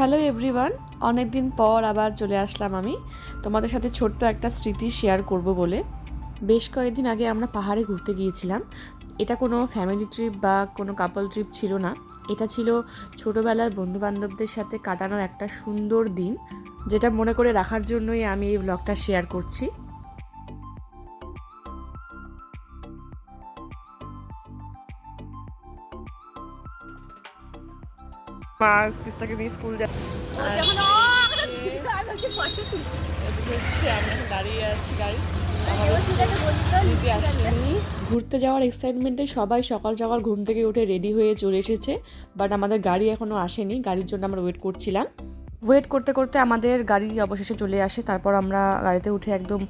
Hello everyone অনেক দিন পর আবার চলে আসলাম আমি। তোমাদের সাথে ছোট্ট একটা স্মৃতি শেয়ার করব বলে। বেশ কয়েকদিন আগে আমরা পাহাড়ে ঘুরতে গিয়েছিলাম। এটা কোনো ফ্যামিলি ট্রিপ বা কোনো কাপল ট্রিপ ছিল না। এটা ছিল ছোটোবেলার বন্ধুবান্ধবদের সাথে কাটানোর একটা সুন্দর দিন, যেটা মনে করে রাখার জন্যই আমি এই ব্লগটা শেয়ার করছি। মা তিস্তাকে নিয়ে স্কুল যায় দাঁড়িয়ে আছি গাড়ি ঘুরতে যাওয়ার এক্সাইটমেন্টে সবাই সকাল সকাল ঘুম থেকে উঠে রেডি হয়ে চলে এসেছে বাট আমাদের গাড়ি এখনও আসেনি গাড়ির জন্য আমরা ওয়েট করছিলাম। ওয়েট করতে করতে আমাদের গাড়ি অবশেষে চলে আসে তারপর আমরা গাড়িতে উঠে একদম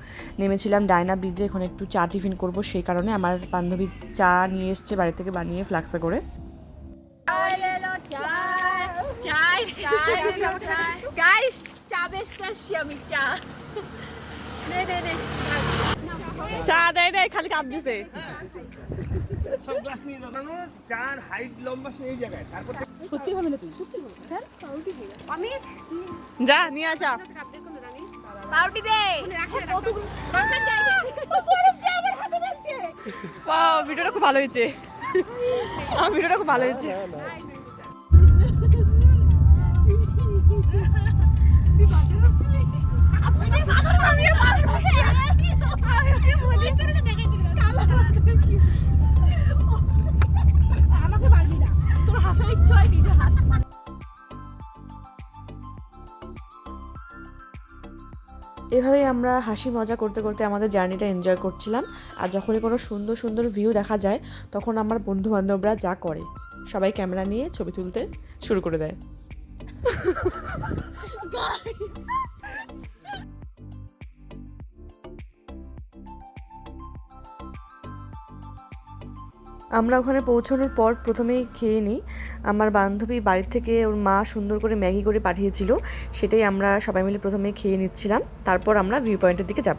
নেমেছিলাম ডায়না ব্রিজে এখন একটু চা টিফিন করব সেই কারণে আমার বান্ধবী চা নিয়ে এসছে বাড়ি থেকে বানিয়ে ফ্লাক্সে করে। গাইস চা বেচতে আসছি আমি চা। নে নে নে। চা দেয় দেয় খালি কাপ দিছে সব গাছ নিয়ে দোকানো যার হাইট লম্বা সেই জায়গায় তারপর আমি যা নিয়ে চা। পাউটি দে। ভিডিওটা খুব ভালো হয়েছে। আমার ভিডিওটা খুব ভালো হয়েছে। এভাবেই আমরা হাসি মজা করতে করতে আমাদের জার্নিটা এনজয় করছিলাম। আর যখনই কোনো সুন্দর সুন্দর ভিউ দেখা যায়, তখন আমার বন্ধু বান্ধবরা যা করে, সবাই ক্যামেরা নিয়ে ছবি তুলতে শুরু করে দেয়। আমরা ওখানে পৌঁছানোর পর প্রথমেই খেয়ে নিই। আমার বান্ধবী বাড়ির থেকে ওর মা সুন্দর করে ম্যাগি করে পাঠিয়েছিল, সেটাই আমরা সবাই মিলে প্রথমে খেয়ে নিচ্ছিলাম। তারপর আমরা ভিউ পয়েন্টের দিকে যাব।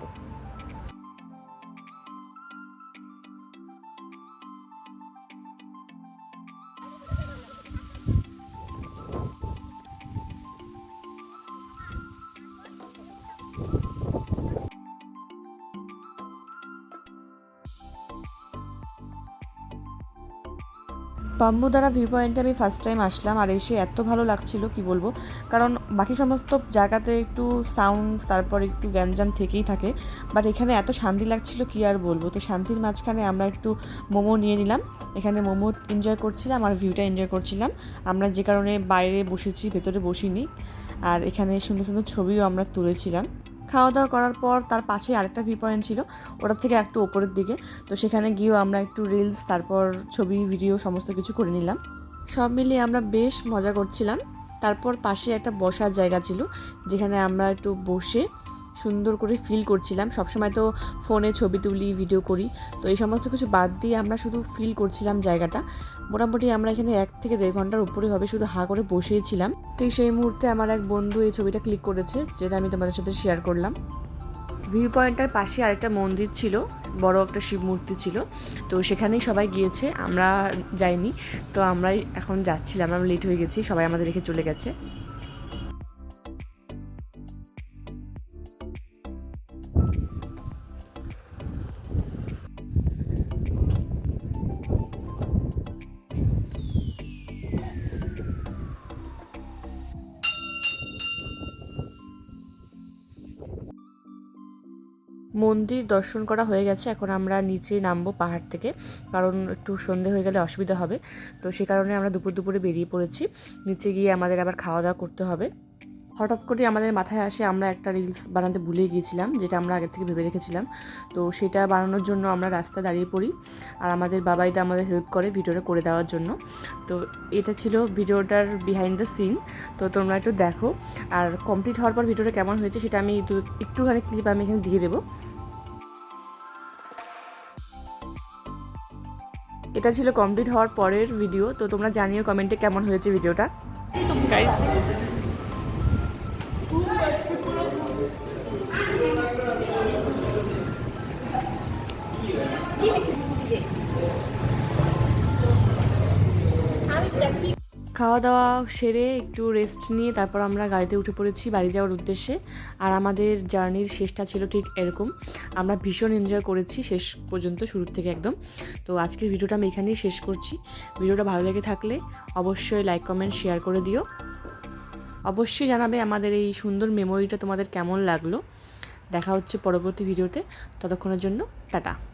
বাম্বুদারা ভিউ পয়েন্টে আমি ফার্স্ট টাইম আসলাম আর এসে এত ভালো লাগছিল, কি বলব? কারণ বাকি সমস্ত জায়গাতে একটু সাউন্ড তারপর একটু গ্যাঞ্জাম থেকেই থাকে। বাট এখানে এত শান্তি লাগছিল, কি আর বলব? তো শান্তির মাঝখানে আমরা একটু মোমো নিয়ে নিলাম। এখানে মোমো এনজয় করছিলাম আর ভিউটা এনজয় করছিলাম। আমরা যে কারণে বাইরে বসেছি, ভেতরে বসিনি। আর এখানে সুন্দর সুন্দর ছবিও আমরা তুলেছিলাম। খাওয়া দাওয়া করার পর তার পাশে আরেকটা ভিউ পয়েন্ট ছিল ওটার থেকে একটু ওপরের দিকে। তো সেখানে গিয়েও আমরা একটু রিলস তারপর ছবি ভিডিও সমস্ত কিছু করে নিলাম। সব মিলিয়ে আমরা বেশ মজা করছিলাম। তারপর পাশে একটা বসার জায়গা ছিল, যেখানে আমরা একটু বসে সুন্দর করে ফিল করছিলাম। সবসময় তো ফোনে ছবি তুলি ভিডিও করি। তো এই সমস্ত কিছু বাদ দিয়ে আমরা শুধু ফিল করছিলাম জায়গাটা। মোটামুটি আমরা এখানে এক থেকে দেড় ঘণ্টার উপরে হবে, শুধু হা করে বসেইছিলাম ঠিক সেই মুহূর্তে আমার এক বন্ধু এই ছবিটা ক্লিক করেছে, যেটা আমি তোমাদের সাথে শেয়ার করলাম। ভিউ পয়েন্টটার পাশে আরেকটা মন্দির ছিল, বড় একটা শিব মূর্তি ছিল। তো সেখানেই সবাই গিয়েছে, আমরা যাইনি। তো আমরাই এখন যাচ্ছিলাম, আমরা লেট হয়ে গেছি, সবাই আমাদের রেখে চলে গেছে। মন্দির দর্শন করা হয়ে গেছে। এখন আমরা নিচে নামবো পাহাড় থেকে, কারণ একটু সন্ধে হয়ে গেলে অসুবিধা হবে। তো সে কারণে আমরা দুপুর দুপুরে বেরিয়ে পড়েছি। নিচে গিয়ে আমাদের আবার খাওয়া দাওয়া করতে হবে। হঠাৎ করে আমাদের মাথায় আসে, আমরা একটা রিলস বানাতে ভুলে গিয়েছিলাম, যেটা আমরা আগের থেকে ভেবে রেখেছিলাম। তো সেটা বানানোর জন্য আমরা রাস্তায় দাঁড়িয়ে পড়ি আর আমাদের বাবাইটা আমাদের হেল্প করে ভিডিওটা করে দেওয়ার জন্য। তো এটা ছিল ভিডিওটার বিহাইন্ড দ্য সিন তো তোমরা একটু দেখো। আর কমপ্লিট হওয়ার পর ভিডিওটা কেমন হয়েছে সেটা আমি একটু- একটুখানি ক্লিপ আমি এখানে দিয়ে দেবো। এটা ছিল কমপ্লিট হওয়ার পরের ভিডিও তো তোমরা জানিও কমেন্টে কেমন হয়েছে ভিডিওটা খাওয়া দাওয়া সেরে একটু রেস্ট নিয়ে তারপর আমরা গাড়িতে উঠে পড়েছি বাড়ি যাওয়ার উদ্দেশ্যে। আর আমাদের জার্নির শেষটা ছিল ঠিক এরকম। আমরা ভীষণ এনজয় করেছি শেষ পর্যন্ত শুরুর থেকে একদম। তো আজকের ভিডিওটা আমি এখানেই শেষ করছি। ভিডিওটা ভালো লেগে থাকলে অবশ্যই লাইক কমেন্ট শেয়ার করে দিও। অবশ্যই জানাবে আমাদের এই সুন্দর মেমোরিটা তোমাদের কেমন লাগল। দেখা হচ্ছে পরবর্তী ভিডিওতে ততক্ষণের জন্য টাটা।